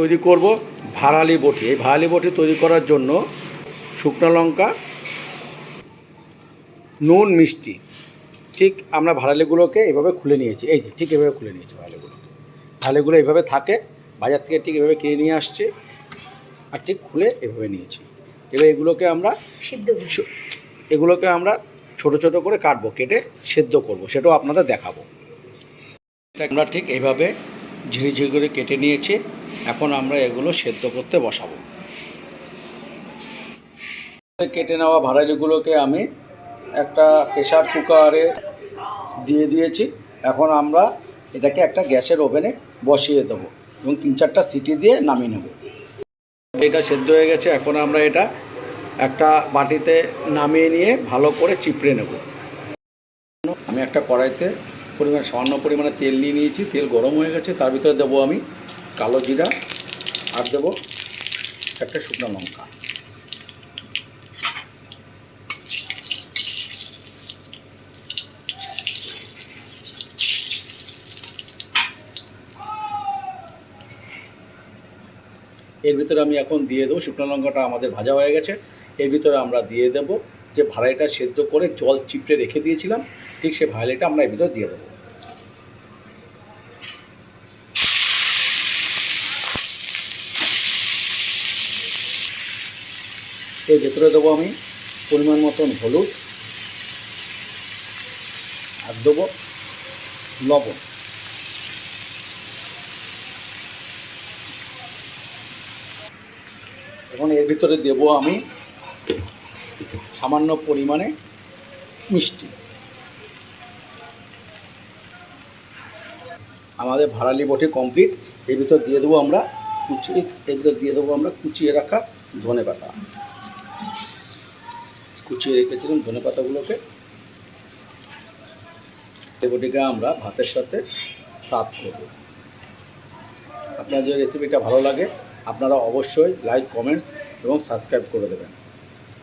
তৈরি করব ভাড়ালি বটি। এই ভাড়ালি বটি তৈরি করার জন্য শুকনো লঙ্কা নুন মিষ্টি ঠিক আমরা ভাড়ালিগুলোকে এভাবে খুলে নিয়েছি। এই যে ঠিক এভাবে খুলে নিয়েছি ভাড়ালিগুলোকে ভাড়ালিগুলো এইভাবে থাকে বাজার থেকে ঠিক এভাবে কিনে নিয়ে আসছে আর ঠিক খুলে এভাবে নিয়েছি। এবার এগুলোকে আমরা সিদ্ধ এগুলোকে আমরা ছোট ছোট করে কাটবো কেটে সেদ্ধ করব। সেটাও আপনাদের দেখাবো। এটা আমরা ঠিক এইভাবে ঝিরিঝিরি করে কেটে নিয়েছি। এখন আমরা এগুলো সেদ্ধ করতে বসাবো। কেটে নেওয়া ভাড়ালিগুলোকে আমি একটা প্রেশার কুকারে দিয়ে দিয়েছি। এখন আমরা এটাকে একটা গ্যাসের ওভেনে বসিয়ে দেবো এবং তিন চারটা সিটি দিয়ে নামিয়ে নেব। এটা সেদ্ধ হয়ে গেছে। এখন আমরা এটা একটা বাটিতে নামিয়ে নিয়ে ভালো করে চিপড়ে নেব। আমি একটা কড়াইতে পরিমাণ, সামান্য পরিমাণে তেল নিয়ে নিয়েছি, তেল গরম হয়ে গেছে, তার ভিতরে দেবো আমি কালো জিরা, আর দেবো একটা শুকনো লঙ্কা। এর ভিতরে আমি এখন দিয়ে দেবো, শুকনো লঙ্কাটা আমাদের ভাজা হয়ে গেছে, এর ভিতরে আমরা দিয়ে দেব যে ভাড়াইটা সেদ্ধ করে জল চিপড়ে রেখে দিয়েছিলাম, ঠিক সেই ভাড়াইটা আমরা এর ভিতরে দিয়ে দেবো। এর ভেতরে দেবো আমি পরিমাণ মতন হলুদ, আর দেবো লবণ। এখন এর ভিতরে দেব আমি সামান্য পরিমাণে মিষ্টি। আমাদের ভাড়ালি বটি কমপ্লিট এর ভিতর দিয়ে দেবো আমরা কুচি, এর ভিতর দিয়ে দেবো আমরা কুচিয়ে রাখা ধনে পাতা। কুচিয়ে রেখেছিলাম ধনে পাতাগুলোকে। বটিকে আমরা ভাতের সাথে সার্ভ করব। আপনার যদি রেসিপিটা ভালো লাগে, আপনারা অবশ্যই লাইক কমেন্টস এবং সাবস্ক্রাইব করে দেবেন।